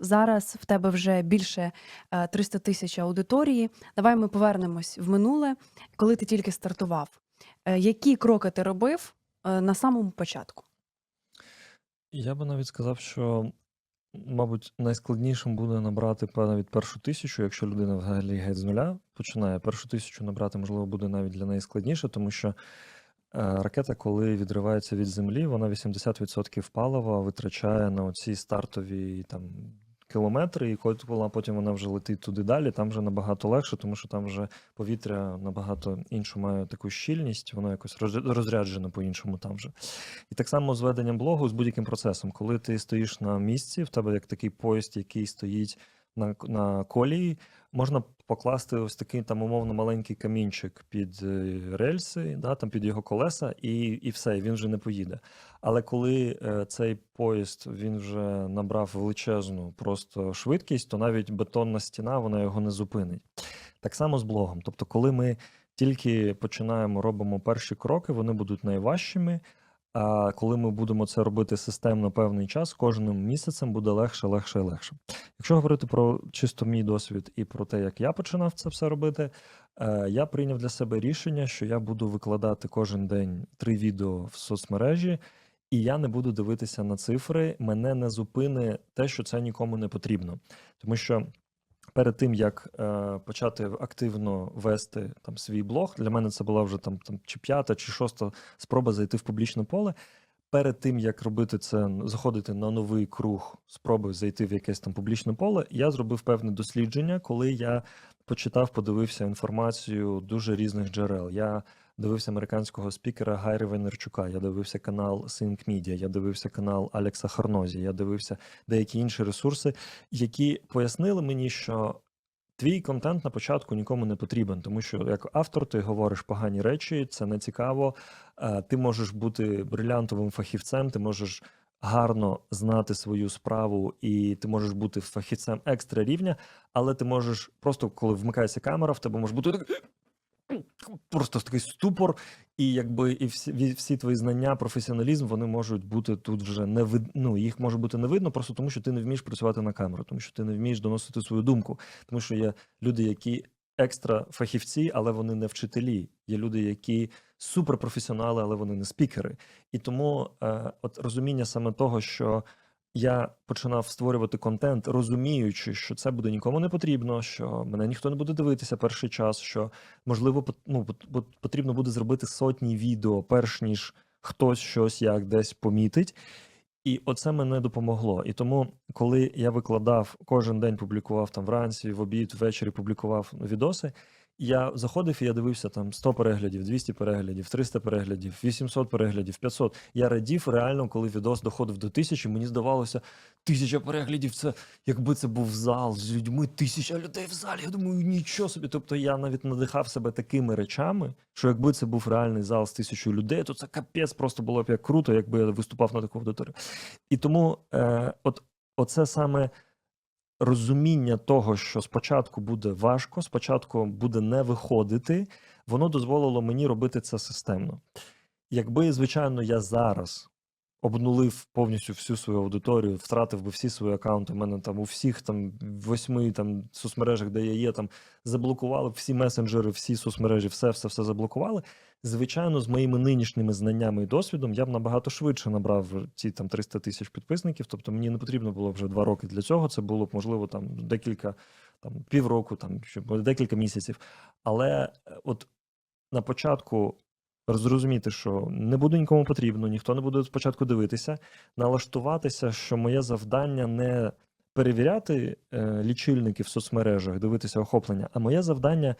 Зараз в тебе вже більше е, 300 тисяч аудиторії. Давай ми повернемось в минуле, коли ти тільки стартував. Е, Які кроки ти робив е, на самому початку? Я би навіть сказав, що, мабуть, найскладнішим буде набрати навіть першу тисячу, якщо людина взагалі геть з нуля починає. Першу тисячу набрати, можливо, буде навіть для неї складніше, тому що е, ракета, коли відривається від землі, вона 80% палива витрачає на оці стартові там. Кілометри, і коли потім вона вже летить туди далі, там вже набагато легше, тому що там вже повітря набагато іншу має таку щільність, воно якось роз- розряджено по-іншому там вже. І так само з веденням блогу, з будь-яким процесом. Коли ти стоїш на місці, в тебе як такий поїзд, який стоїть на, на колії, можна покласти ось такий там умовно маленький камінчик під е, рельси, да, там під його колеса, і, і все, він вже не поїде. Але коли е, цей поїзд він вже набрав величезну просто швидкість, то навіть бетонна стіна вона його не зупинить. Так само з блогом. Тобто, коли ми тільки починаємо робимо перші кроки, вони будуть найважчими. А коли ми будемо це робити системно певний час, кожним місяцем буде легше, легше і легше. Якщо говорити про чисто мій досвід і про те, як я починав це все робити, е, я прийняв для себе рішення, що я буду викладати кожен день три відео в соцмережі, і я не буду дивитися на цифри. Мене не зупине те, що це нікому не потрібно. Тому що перед тим як е, почати активно вести там свій блог, для мене це була вже там, там чи п'ята, чи шоста спроба зайти в публічне поле. Перед тим як робити це, заходити на новий круг спроби зайти в якесь там публічне поле, я зробив певне дослідження, коли я почитав, подивився інформацію дуже різних джерел. Я дивився американського спікера Гайри Вайнерчука, я дивився канал Think Media, я дивився канал Алекса Харнозі, я дивився деякі інші ресурси, які пояснили мені, що твій контент на початку нікому не потрібен, тому що як автор ти говориш погані речі, це не цікаво. Е, Ти можеш бути брилянтовим фахівцем, ти можеш гарно знати свою справу, і ти можеш бути фахівцем екстра рівня, але ти можеш просто, коли вмикається камера, в тебе може бути такий просто такий ступор, і якби і всі, всі твої знання, професіоналізм, вони можуть бути тут вже не вид... ну, їх може бути не видно, просто тому що ти не вмієш працювати на камеру, тому що ти не вмієш доносити свою думку, тому що є люди, які екстра фахівці, але вони не вчителі. Є люди, які суперпрофесіонали, але вони не спікери. І тому е, от розуміння саме того, що я починав створювати контент, розуміючи, що це буде нікому не потрібно, що мене ніхто не буде дивитися перший час, що можливо ну, пот- пот- потрібно буде зробити сотні відео, перш ніж хтось щось як десь помітить. І оце мене допомогло. І тому, коли я викладав кожен день, публікував там вранці, в обід, ввечері публікував відоси. Я заходив і я дивився там 100 переглядів, 200 переглядів, 300 переглядів, 800 переглядів, 500. Я радів реально, коли відос доходив до тисячі. Мені здавалося, тисяча переглядів це якби це був зал з людьми, тисяча людей в залі. Я думаю, нічого собі. Тобто я навіть надихав себе такими речами, що якби це був реальний зал з тисячою людей, то це капець просто було б як круто, якби я виступав на таку аудиторію. І тому, е, от оце саме розуміння того, що спочатку буде важко, спочатку буде не виходити, воно дозволило мені робити це системно. Якби, звичайно, я зараз обнулив повністю всю свою аудиторію, втратив би всі свої аккаунти. У мене там у всіх там восьми там соцмережах, де я є, там заблокували всі месенджери, всі соцмережі, все, все, все заблокували. Звичайно, з моїми нинішніми знаннями і досвідом я б набагато швидше набрав ці там 300 тисяч підписників. Тобто мені не потрібно було вже два роки для цього. Це було б можливо там декілька там півроку, там чи декілька місяців. Але е, от на початку зрозуміти, що не буде нікому потрібно, ніхто не буде спочатку дивитися, налаштуватися, що моє завдання не перевіряти е, лічильники в соцмережах, дивитися охоплення, а моє завдання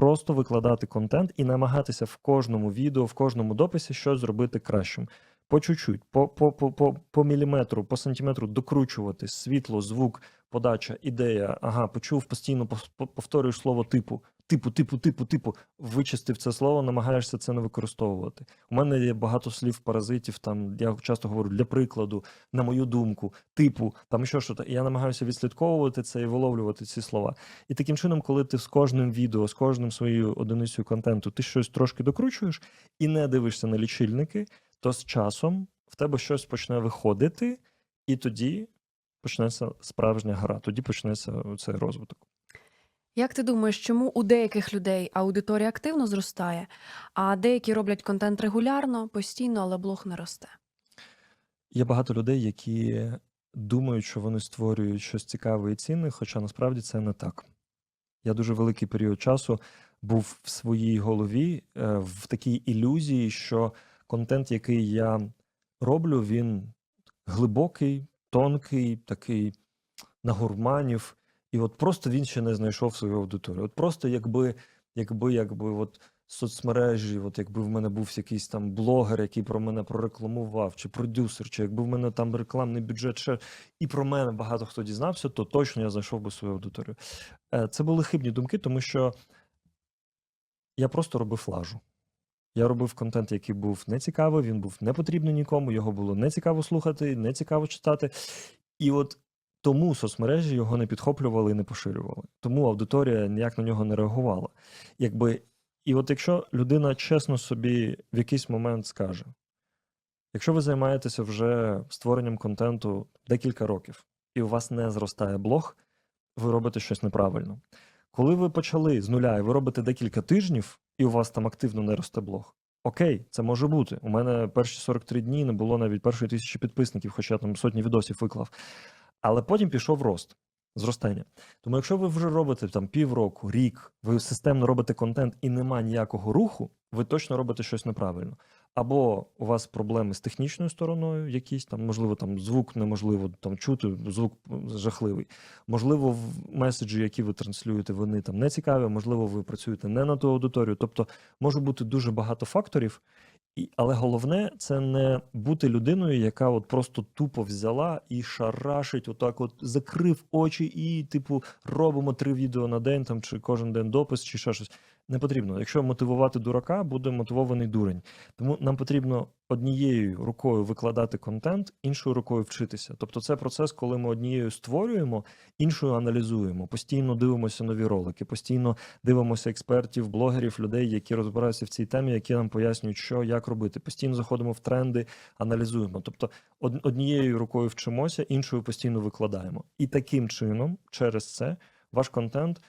просто викладати контент і намагатися в кожному відео, в кожному дописі щось зробити кращим. По чуть-чуть, по, по, по, по, по міліметру, по сантиметру докручувати світло, звук, подача, ідея. Ага, почув постійно пов- пов- повторюєш слово типу, типу, типу, типу, типу. Вичистив це слово, намагаєшся це не використовувати. У мене є багато слів паразитів. Там я часто говорю для прикладу, на мою думку, типу, там що що. І я намагаюся відслідковувати це і виловлювати ці слова. І таким чином, коли ти з кожним відео, з кожним своєю одиницею контенту, ти щось трошки докручуєш і не дивишся на лічильники, то з часом в тебе щось почне виходити, і тоді почнеться справжня гра, тоді почнеться цей розвиток. Як ти думаєш, чому у деяких людей аудиторія активно зростає, а деякі роблять контент регулярно, постійно, але блог не росте? Є багато людей, які думають, що вони створюють щось цікаве і цінне, хоча насправді це не так. Я дуже великий період часу був в своїй голові е, в такій ілюзії, що контент, який я роблю, він глибокий, тонкий, такий нагурманів. І от просто він ще не знайшов свою аудиторію. От просто якби, якби, якби от соцмережі, от якби в мене був якийсь там блогер, який про мене прорекламував, чи продюсер, чи якби в мене там рекламний бюджет, ще і про мене багато хто дізнався, то точно я знайшов би свою аудиторію. Е, Це були хибні думки, тому що я просто робив лажу. Я робив контент, який був нецікавий, він був не потрібний нікому, його було не цікаво слухати, не цікаво читати. І от тому соцмережі його не підхоплювали і не поширювали. Тому аудиторія ніяк на нього не реагувала. Якби, і от якщо людина чесно собі в якийсь момент скаже: якщо ви займаєтеся вже створенням контенту декілька років, і у вас не зростає блог, ви робите щось неправильно. Коли ви почали з нуля і ви робите декілька тижнів, і у вас там активно не росте блог. Окей, це може бути. У мене перші 43 дні не було навіть першої тисячі підписників, хоча там сотні відосів виклав. Але потім пішов рост, зростання. Тому якщо ви вже робите там півроку, рік, ви системно робите контент і нема ніякого руху, ви точно робите щось неправильно. Або у вас проблеми з технічною стороною, якісь там, можливо, там звук неможливо там чути, звук жахливий. Можливо, в меседжі, які ви транслюєте, вони там не цікаві, можливо, ви працюєте не на ту аудиторію. Тобто може бути дуже багато факторів, і, але головне це не бути людиною, яка от просто тупо взяла і шарашить, отак, от закрив очі, і, типу, робимо три відео на день, там чи кожен день допис, чи ще щось. Не потрібно. Якщо мотивувати дурака, буде мотивований дурень. Тому нам потрібно однією рукою викладати контент, іншою рукою вчитися. Тобто, це процес, коли ми однією створюємо, іншою аналізуємо, постійно дивимося нові ролики, постійно дивимося експертів, блогерів, людей, які розбираються в цій темі, які нам пояснюють, що як робити. Постійно заходимо в тренди, аналізуємо. Тобто, однією рукою вчимося, іншою постійно викладаємо. І таким чином, через це, ваш контент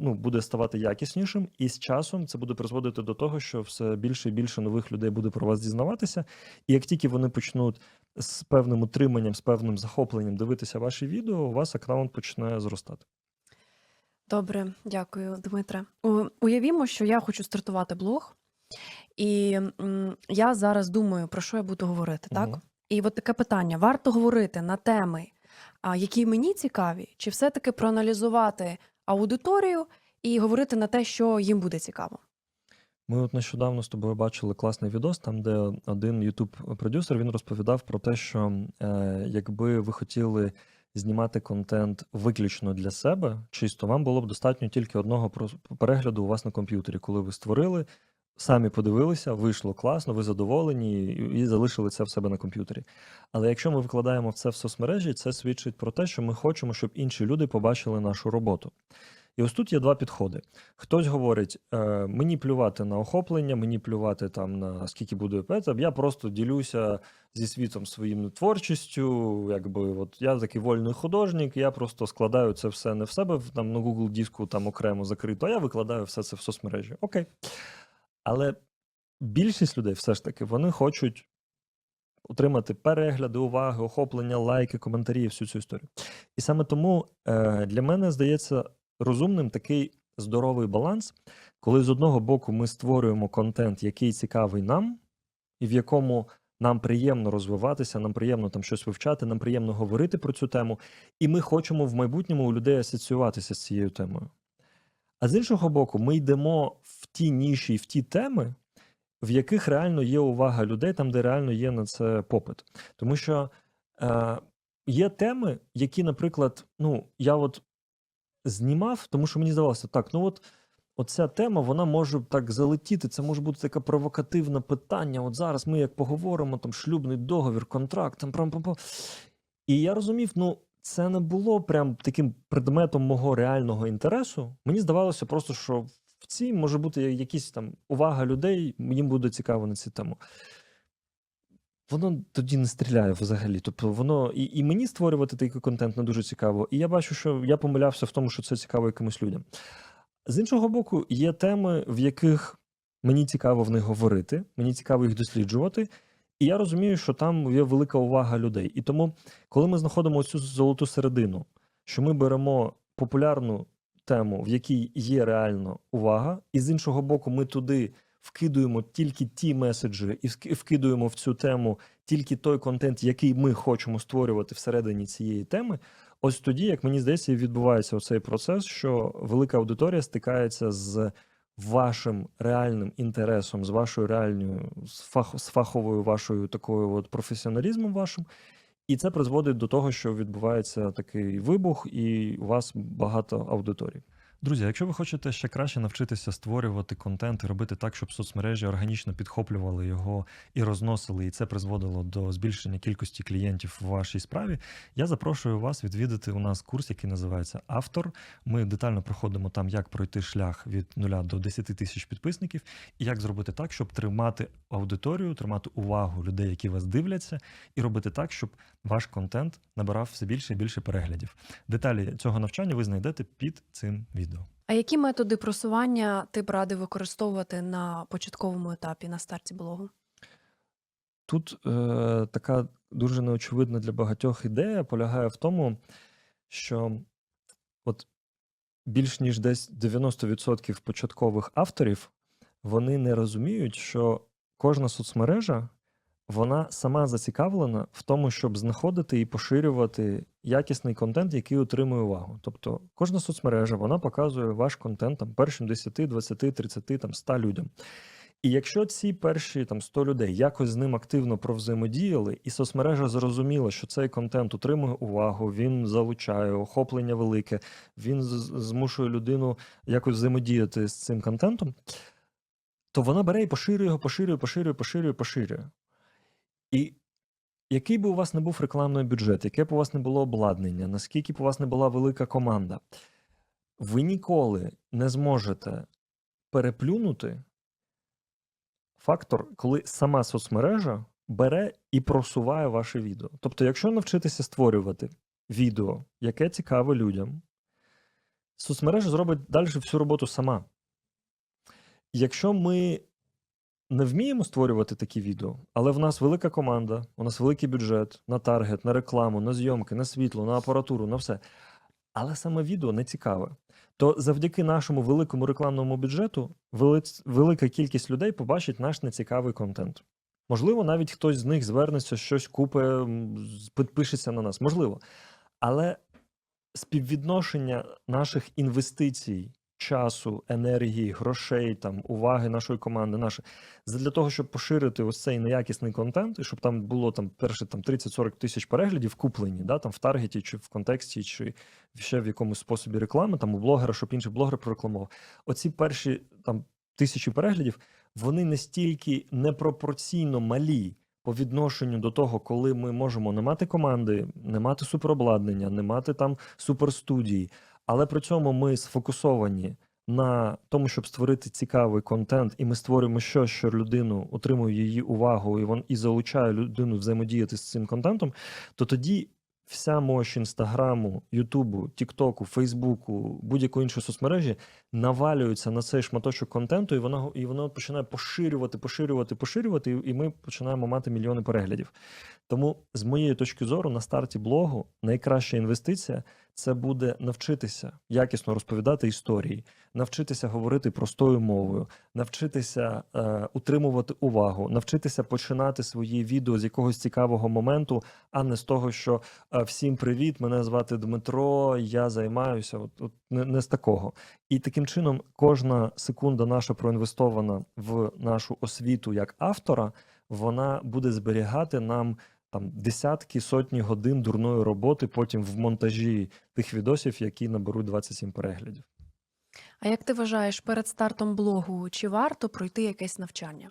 ну, буде ставати якіснішим, і з часом це буде призводити до того, що все більше і більше нових людей буде про вас дізнаватися. І як тільки вони почнуть з певним утриманням, з певним захопленням дивитися ваші відео, у вас аккаунт почне зростати. Добре, дякую, Дмитре. Уявімо, що я хочу стартувати блог, і я зараз думаю, про що я буду говорити, так? Мгм. І от таке питання: варто говорити на теми, які мені цікаві, чи все-таки проаналізувати аудиторію і говорити на те, що їм буде цікаво? Ми от нещодавно з тобою бачили класний відос, там де один youtube продюсер він розповідав про те, що е, якби ви хотіли знімати контент виключно для себе, чисто вам було б достатньо тільки одного перегляду у вас на комп'ютері, коли ви створили, самі подивилися, вийшло класно, ви задоволені і, залишили це в себе на комп'ютері. Але якщо ми викладаємо це в соцмережі, це свідчить про те, що ми хочемо, щоб інші люди побачили нашу роботу. І ось тут є два підходи. Хтось говорить: е, мені плювати на охоплення, мені плювати там на скільки буде петап, я просто ділюся зі світом своїм творчістю. Якби от я такий вольний художник, я просто складаю це все не в себе там на Google диску там окремо закрито, а я викладаю все це в соцмережі. Окей. Але більшість людей все ж таки вони хочуть отримати перегляди, уваги, охоплення, лайки, коментарі всю цю історію. І саме тому е, для мене здається розумним такий здоровий баланс, коли з одного боку ми створюємо контент, який цікавий нам, і в якому нам приємно розвиватися, нам приємно там щось вивчати, нам приємно говорити про цю тему, і ми хочемо в майбутньому у людей асоціюватися з цією темою. А з іншого боку, ми йдемо в ті ніші, в ті теми, в яких реально є увага людей, там, де реально є на це попит. Тому що е, є теми, які, наприклад, ну, я от знімав, тому що мені здавалося, так, ну от оця тема, вона може так залетіти, це може бути таке провокативне питання. От зараз ми як поговоримо, там шлюбний договір, контракт, там прям- І я розумів, ну. Це не було прям таким предметом мого реального інтересу. Мені здавалося просто, що в цій може бути якісь там увага людей, їм буде цікаво на цю тему. воно тоді не стріляє взагалі. Тобто воно і, і мені створювати такий контент не дуже цікаво. І я бачу, що я помилявся в тому, що це цікаво якимось людям. З іншого боку, є теми, в яких мені цікаво в них говорити, мені цікаво їх досліджувати. І я розумію, що там є велика увага людей. І тому, коли ми знаходимо цю золоту середину, що ми беремо популярну тему, в якій є реально увага, і з іншого боку, ми туди вкидуємо тільки ті меседжі і вкидуємо в цю тему тільки той контент, який ми хочемо створювати всередині цієї теми. Ось тоді, як мені здається, відбувається оцей процес, що велика аудиторія стикається з вашим реальним інтересом, з вашою реальною з, фах, з фаховою вашою такою от професіоналізмом вашим. І це призводить до того, що відбувається такий вибух, і у вас багато аудиторій. Друзі, якщо ви хочете ще краще навчитися створювати контент і робити так, щоб соцмережі органічно підхоплювали його і розносили, і це призводило до збільшення кількості клієнтів в вашій справі, я запрошую вас відвідати у нас курс, який називається Автор. Ми детально проходимо там, як пройти шлях від 0 до 10 тисяч підписників, і як зробити так, щоб тримати аудиторію, тримати увагу людей, які вас дивляться, і робити так, щоб ваш контент набирав все більше і більше переглядів. Деталі цього навчання ви знайдете під цим відео. А які методи просування ти б радив використовувати на початковому етапі на старті блогу? Тут е, така дуже неочевидна для багатьох ідея полягає в тому, що от більш ніж десь 90% початкових авторів вони не розуміють, що кожна соцмережа вона сама зацікавлена в тому, щоб знаходити і поширювати якісний контент, який отримує увагу. Тобто кожна соцмережа вона показує ваш контент там першим 10, 20, 30, там 100 людям. І якщо ці перші там 100 людей якось з ним активно провзаємодіяли, і соцмережа зрозуміла, що цей контент отримує увагу, він залучає охоплення велике, він змушує людину якось взаємодіяти з цим контентом, то вона бере і поширює його, поширює, поширює, поширює, поширює. І який би у вас не був рекламний бюджет, яке б у вас не було обладнання, наскільки б у вас не була велика команда, ви ніколи не зможете переплюнути фактор, коли сама соцмережа бере і просуває ваше відео. Тобто, якщо навчитися створювати відео, яке цікаве людям, соцмережа зробить далі всю роботу сама. Якщо ми не вміємо створювати такі відео, але в нас велика команда, у нас великий бюджет на таргет, на рекламу, на зйомки, на світло, на апаратуру, на все. Але саме відео не цікаве. То завдяки нашому великому рекламному бюджету велика кількість людей побачить наш нецікавий контент. Можливо, навіть хтось з них звернеться, щось купе, підпишеться на нас. Можливо. Але співвідношення наших інвестицій, часу, енергії, грошей, там, уваги нашої команди, наше, для того, щоб поширити ось цей неякісний контент, і щоб там було там перше там 30-40 тисяч переглядів куплені, да, там в таргеті, чи в контексті, чи ще в якомусь способі реклами, там у блогера, щоб інший блогер прорекламував. Оці перші там тисячі переглядів, вони настільки непропорційно малі по відношенню до того, коли ми можемо не мати команди, не мати суперобладнання, не мати там суперстудії, але при цьому ми сфокусовані на тому, щоб створити цікавий контент, і ми створюємо щось, що людину отримує її увагу, і він і залучає людину взаємодіяти з цим контентом, то тоді вся мощь інстаграму, Ютубу, Тіктоку, Фейсбуку, будь-якої іншої соцмережі навалюється на цей шматочок контенту, і воно і воно починає поширювати, поширювати, поширювати, і ми починаємо мати мільйони переглядів. Тому, з моєї точки зору, на старті блогу найкраща інвестиція це буде навчитися якісно розповідати історії, навчитися говорити простою мовою, навчитися е, утримувати увагу, навчитися починати свої відео з якогось цікавого моменту, а не з того, що е, всім привіт, мене звати Дмитро, я займаюся. От, от не, не з такого. І таким чином, кожна секунда наша проінвестована в нашу освіту як автора, вона буде зберігати нам там десятки, сотні годин дурної роботи потім в монтажі тих відосів, які наберуть 27 переглядів. А як ти вважаєш, перед стартом блогу чи варто пройти якесь навчання?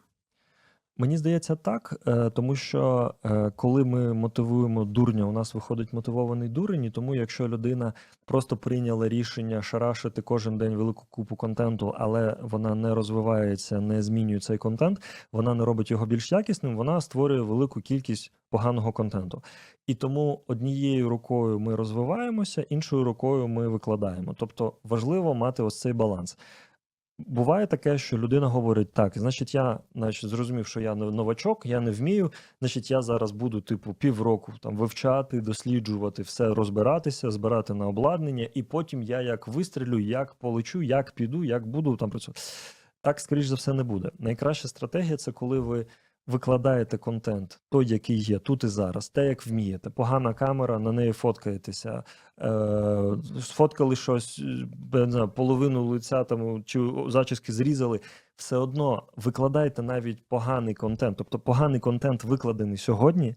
Мені здається, так, е, тому що е, коли ми мотивуємо дурня, у нас виходить мотивований дурень, і тому якщо людина просто прийняла рішення шарашити кожен день велику купу контенту, але вона не розвивається, не змінює цей контент, вона не робить його більш якісним, вона створює велику кількість поганого контенту. І тому однією рукою ми розвиваємося, іншою рукою ми викладаємо. Тобто важливо мати ось цей баланс. Буває таке, що людина говорить: так, значить, я значить, зрозумів, що я новачок, я не вмію. Значить, я зараз буду, типу, півроку там вивчати, досліджувати, все розбиратися, збирати на обладнання, і потім я як вистрілю, як полечу, як піду, як буду там працювати. Так, скоріш за все, не буде. Найкраща стратегія це коли ви викладаєте контент, той, який є тут і зараз, те, як вмієте. Погана камера, на неї фоткаєтеся, е, сфоткали щось, е, не знаю, половину лиця там чи зачіски зрізали. Все одно викладайте навіть поганий контент. Тобто поганий контент викладений сьогодні.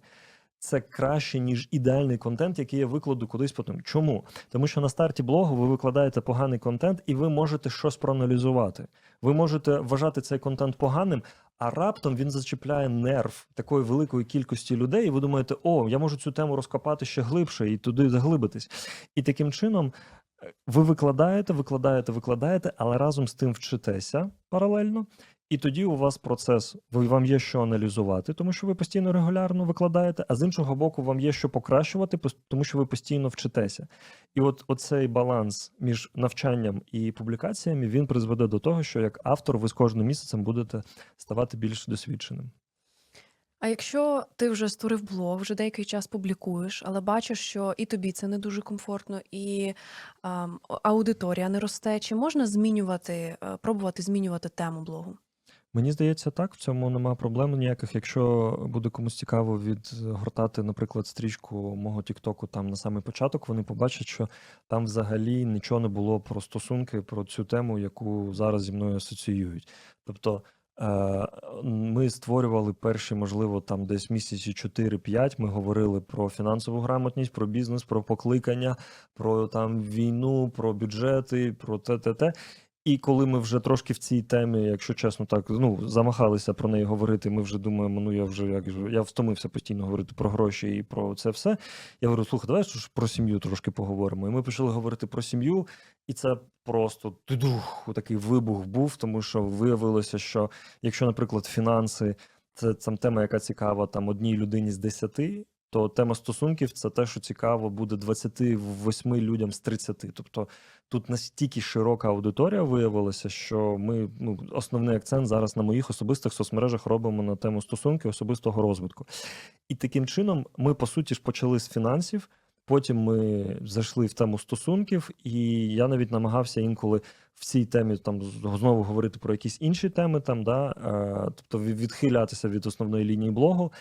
Це краще, ніж ідеальний контент, який я викладу кудись потім. Чому? Тому що на старті блогу ви викладаєте поганий контент, і ви можете щось проаналізувати. Ви можете вважати цей контент поганим, а раптом він зачіпляє нерв такої великої кількості людей, і ви думаєте, о, я можу цю тему розкопати ще глибше і туди заглибитись. І таким чином е, ви викладаєте, викладаєте, викладаєте, але разом з тим вчитеся паралельно. І тоді у вас процес, ви вам є що аналізувати, тому що ви постійно регулярно викладаєте, а з іншого боку, вам є що покращувати, тому що ви постійно вчитеся. І от оцей баланс між навчанням і публікаціями він призведе до того, що як автор ви з кожним місяцем будете ставати більш досвідченим. А якщо ти вже створив блог, вже деякий час публікуєш, але бачиш, що і тобі це не дуже комфортно, і ам, аудиторія не росте, чи можна змінювати, е, пробувати змінювати тему блогу? Мені здається, так, в цьому нема проблем ніяких. Якщо буде комусь цікаво відгортати, наприклад, стрічку мого Тіктоку там на самий початок, вони побачать, що там взагалі нічого не було про стосунки, про цю тему, яку зараз зі мною асоціюють. Тобто е, ми створювали перші, можливо, там десь місяці 4-5, Ми говорили про фінансову грамотність, про бізнес, про покликання, про там війну, про бюджети, про те, те, те. І коли ми вже трошки в цій темі, якщо чесно, так ну замахалися про неї говорити, ми вже думаємо, ну я вже як я втомився постійно говорити про гроші і про це все. Я говорю, слухай, давай ж про сім'ю трошки поговоримо. І ми почали говорити про сім'ю, і це просто тудух, такий вибух був, тому що виявилося, що якщо, наприклад, фінанси це там тема, яка цікава там одній людині з десяти. То тема стосунків це те, що цікаво буде 28 людям з 30. Тобто тут настільки широка аудиторія виявилася, що ми ну, основний акцент зараз на моїх особистих соцмережах робимо на тему стосунків особистого розвитку. І таким чином ми, по суті, ж почали з фінансів. Потім ми зайшли в тему стосунків, і я навіть намагався інколи в цій темі там знову говорити про якісь інші теми, там да, е, тобто відхилятися від основної лінії блогу.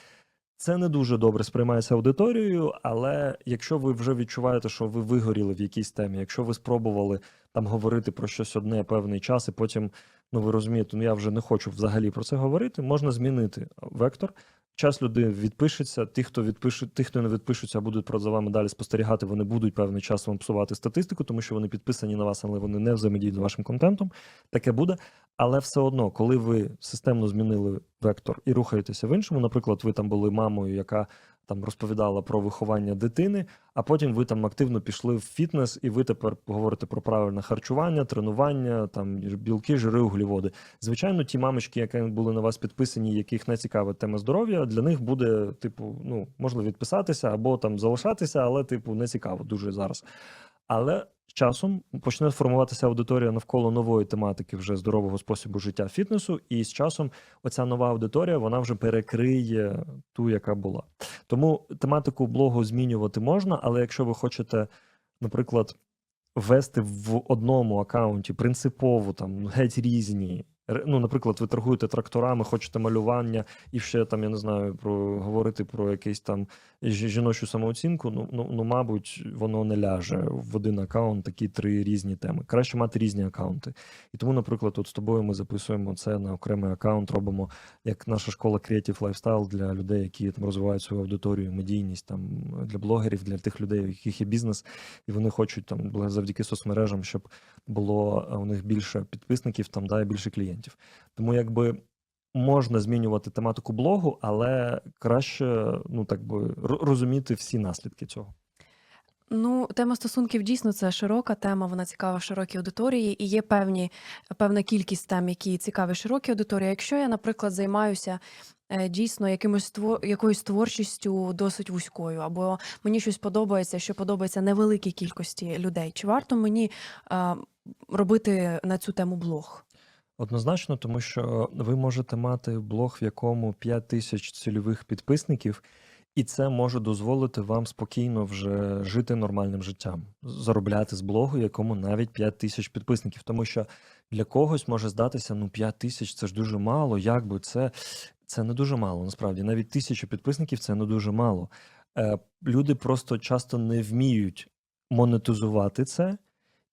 Це не дуже добре сприймається аудиторією, але якщо ви вже відчуваєте, що ви вигоріли в якійсь темі, якщо ви спробували там говорити про щось одне певний час, і потім ну ви розумієте, ну я вже не хочу взагалі про це говорити, можна змінити вектор. Час люди відпишеться. Ті, хто відпише, ті, хто не відпишуться, будуть про за вами далі спостерігати. Вони будуть певний час вам псувати статистику, тому що вони підписані на вас, але вони не взаємодіють з вашим контентом. Таке буде. Але все одно, коли ви системно змінили вектор і рухаєтеся в іншому, наприклад, ви там були мамою, яка там розповідала про виховання дитини, а потім ви там активно пішли в фітнес, і ви тепер говорите про правильне харчування, тренування, там білки, жири, угліводи. Звичайно, ті мамочки, які були на вас підписані, яких не цікава тема здоров'я, для них буде, типу, ну можна відписатися або там залишатися, але типу не цікаво дуже зараз. Але часом почне формуватися аудиторія навколо нової тематики вже здорового способу життя фітнесу, і з часом оця нова аудиторія вона вже перекриє ту, яка була. Тому тематику блогу змінювати можна, але якщо ви хочете, наприклад, ввести в одному аккаунті принципово там геть різні. Ну, наприклад, ви торгуєте тракторами, хочете малювання, і ще там, я не знаю, про говорити про якийсь там жіночу самооцінку. Ну, ну, ну, мабуть, воно не ляже в один аккаунт такі три різні теми. Краще мати різні аккаунти. І тому, наприклад, от з тобою ми записуємо це на окремий аккаунт, робимо як наша школа Creative Lifestyle для людей, які там розвивають свою аудиторію, медійність там для блогерів, для тих людей, у яких є бізнес, і вони хочуть там завдяки соцмережам, щоб було у них більше підписників, там да, і більше клієнтів. Тому якби можна змінювати тематику блогу, але краще ну так би розуміти всі наслідки цього. Ну, тема стосунків дійсно це широка тема, вона цікава широкій аудиторії, і є певні, певна кількість тем, які цікаві широкій аудиторії. Якщо я, наприклад, займаюся е, дійсно якимось твор... якоюсь творчістю досить вузькою, або мені щось подобається, що подобається невеликій кількості людей, чи варто мені е, робити на цю тему блог? Однозначно, тому що ви можете мати блог, в якому 5 тисяч цільових підписників, і це може дозволити вам спокійно вже жити нормальним життям, заробляти з блогу, якому навіть 5 тисяч підписників. Тому що для когось може здатися, ну 5 тисяч це ж дуже мало. Як би це, це не дуже мало. Насправді, навіть тисяча підписників це не дуже мало. Е, люди просто часто не вміють монетизувати це.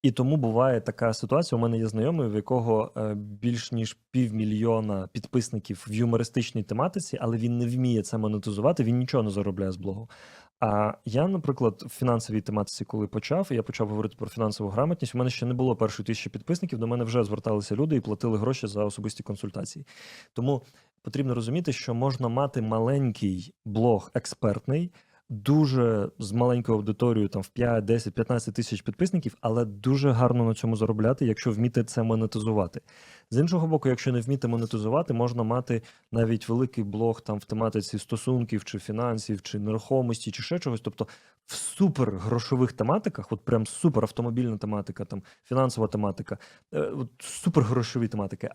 І тому буває така ситуація. У мене є знайомий, в якого е, більш ніж півмільйона підписників в юмористичній тематиці, але він не вміє це монетизувати, він нічого не заробляє з блогу. А я, наприклад, в фінансовій тематиці, коли почав, я почав говорити про фінансову грамотність. У мене ще не було першої тисячі підписників. До мене вже зверталися люди і платили гроші за особисті консультації. Тому потрібно розуміти, що можна мати маленький блог експертний, дуже з маленькою аудиторією, там в 5, 10, 15 тисяч підписників, але дуже гарно на цьому заробляти, якщо вміти це монетизувати. З іншого боку, якщо не вміти монетизувати, можна мати навіть великий блог там в тематиці стосунків, чи фінансів, чи нерухомості, чи ще чогось. Тобто в супер грошових тематиках, от прям супер автомобільна тематика, там фінансова тематика, е, от супер грошові тематики,